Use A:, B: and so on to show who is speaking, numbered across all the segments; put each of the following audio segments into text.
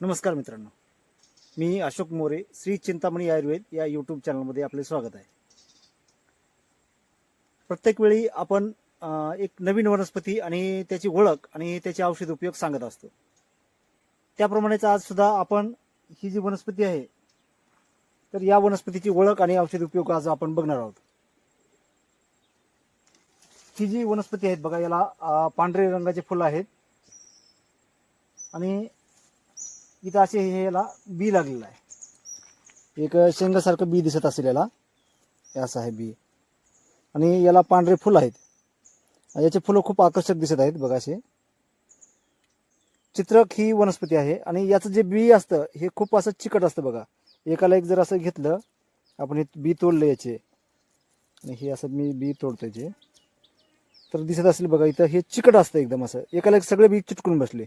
A: नमस्कार मित्रांनो. मी अशोक मोरे श्री चिंतामणी आयुर्वेद या यूट्यूब चॅनलमध्ये आपले स्वागत आहे. प्रत्येक वेळी आपण एक नवीन वनस्पती आणि त्याची ओळख आणि त्याचे औषध उपयोग सांगत असतो. त्याप्रमाणेच आज सुद्धा आपण ही जी वनस्पती आहे तर या वनस्पतीची ओळख आणि औषध उपयोग आज आपण बघणार आहोत. ही जी वनस्पती आहेत बघा याला पांढरे रंगाचे फुलं आहेत. आणि इथं असे हे याला बी लागलेलं आहे. एक शेंगासारखं बी दिसत असेल याला. हे असं आहे बी. आणि याला पांढरे फुलं आहेत. याचे फुलं खूप आकर्षक दिसत आहेत बघा असे. चित्रक ही वनस्पती आहे. आणि याचं जे बी असतं हे खूप असं चिकट असतं बघा. एकाला एक जर असं घेतलं आपण हे बी तोडलं याचे. आणि हे असं मी बी तोडतो याचे तर दिसत असेल बघा इथं हे चिकट असतं एकदम असं. एकाला एक सगळे बी चिटकून बसले.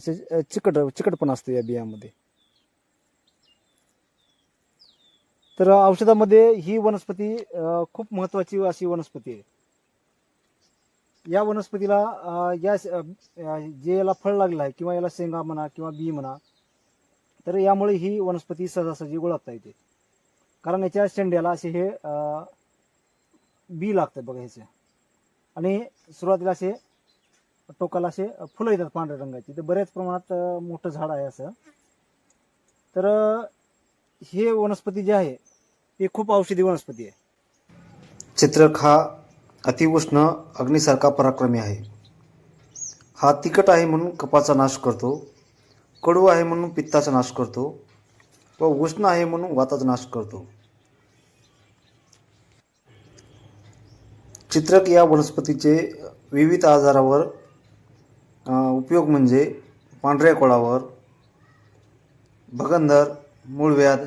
A: असे चिकट चिकटपण असतं या बियामध्ये. तर औषधामध्ये ही वनस्पती खूप महत्वाची अशी वनस्पती आहे. या वनस्पतीला या जे याला फळ लागलं आहे किंवा याला शेंगा म्हणा किंवा बी म्हणा तर यामुळे ही वनस्पती सहजासहजी ओळखता येते. कारण याच्या शेंड्याला असे हे बी लागतात बघा ह्याचे आणि सुरुवातीला असे टोकाला असे फुलं येतात पांढऱ्या रंगाची. तर बऱ्याच प्रमाणात मोठं झाड आहे असं. तर हे वनस्पती जे आहे हे खूप औषधी वनस्पती आहे.
B: चित्रक हा अतिउष्ण अग्नीसारखा पराक्रमी आहे. हा तिखट आहे म्हणून कपाचा नाश करतो कडू आहे म्हणून पित्ताचा नाश करतो व उष्ण आहे म्हणून वाताचा नाश करतो. चित्रक या वनस्पतीचे विविध आजारावर उपयोग म्हणजे पांढऱ्या कोळावर भगंदर मूळव्याध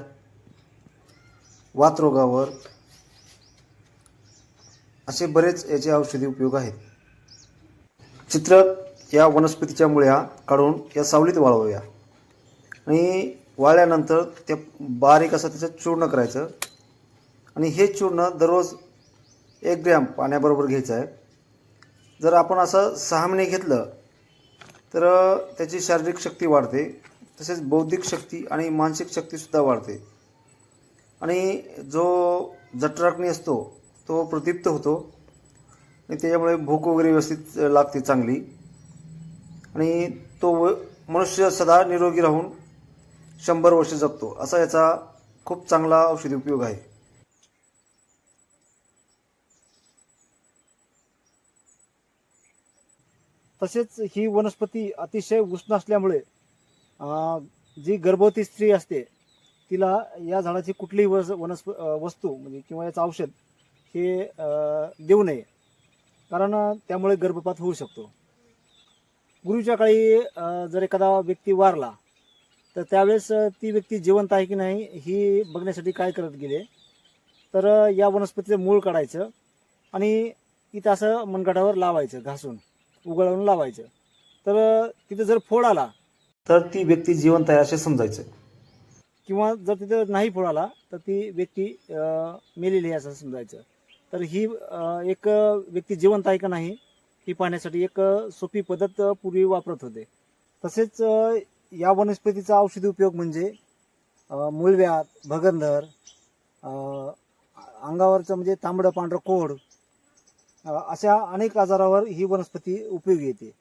B: वातरोगावर असे बरेच याचे औषधी उपयोग आहेत. चित्र या वनस्पतीच्या मुळ्या काढून या सावलीत वाळवूया. आणि वाळल्यानंतर ते बारीक असं त्याचं चूर्ण करायचं. आणि हे चूर्ण दररोज एक ग्रॅम पाण्याबरोबर घ्यायचं आहे. जर आपण असं सहा महिने घेतलं तर त्याची शारीरिक शक्ती वाढते तसेच बौद्धिक शक्ती आणि मानसिक शक्तीसुद्धा वाढते. आणि जो जठराग्नी असतो तो प्रदीप्त होतो. आणि त्याच्यामुळे भूक वगैरे व्यवस्थित लागते चांगली. आणि तो व- मनुष्य सदा निरोगी राहून शंभर वर्ष जगतो. असा याचा खूप चांगला औषधी उपयोग आहे.
A: तसेच ही वनस्पती अतिशय उष्ण असल्यामुळे जी गर्भवती स्त्री असते तिला या झाडाची कुठलीही वस वनस्प वस्तू म्हणजे किंवा याचं औषध हे देऊ नये. कारण त्यामुळे गर्भपात होऊ शकतो. गुरुच्या काळी जर एखादा व्यक्ती वारला तर त्यावेळेस ती व्यक्ती जिवंत आहे की नाही ही बघण्यासाठी काय करत गेले? तर या वनस्पतीचं मूळ काढायचं आणि इथं असं मनगटावर लावायचं घासून. उगळवून लावायचं. तर तिथं जर फोड आला
B: तर ती व्यक्ती जिवंत आहे असे समजायचं.
A: किंवा जर तिथं नाही फोड आला तर ती व्यक्ती मेलेली आहे असं समजायचं. तर ही एक व्यक्ती जिवंत आहे का नाही ही पाहण्यासाठी एक सोपी पद्धत पूर्वी वापरत होते. तसेच या वनस्पतीचा औषधी उपयोग म्हणजे भगंदर अ, अंगावरचं म्हणजे तांबडं पांढरं कोड अशा अनेक आजारावर ही वनस्पती उपयोगी येते.